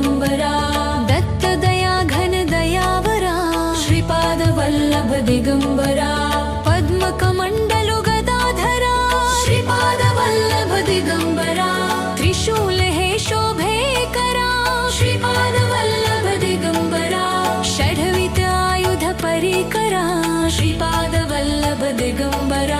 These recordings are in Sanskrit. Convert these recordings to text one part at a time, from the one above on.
दिगम्बरा। दत्तदया घनदयावरा श्रीपादवल्लभ दिगम्बरा। पद्मकमण्डलु गदाधरा। श्रीपादवल्लभ दिगम्बरा। त्रिशूलः शोभे करा। श्रीपादवल्लभ दिगम्बरा। षड्वित आयुध परिकरा। श्रीपादवल्लभ दिगम्बरा।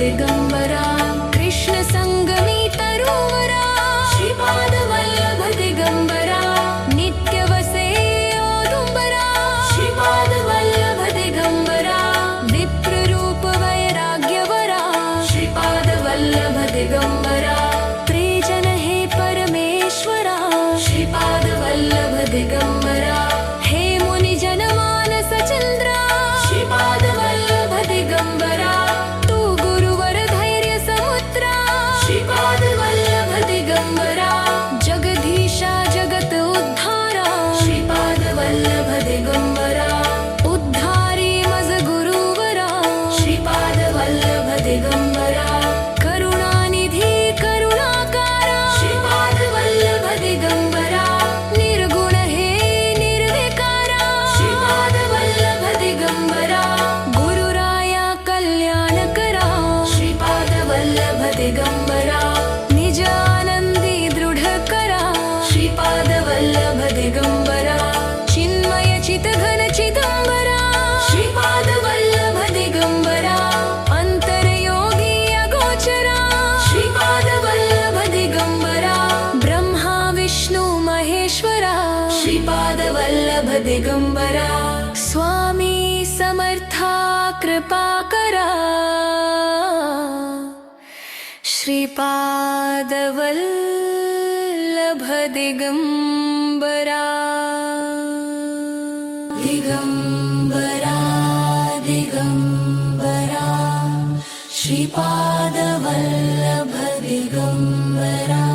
the gun. दिगम्बरा। स्वामी समर्था कृपाकरा श्रीपादवल्लभ दिगम्बरा। दिगम्बरा दिगम्बरा। श्रीपादवल्लभ दिगम्बरा।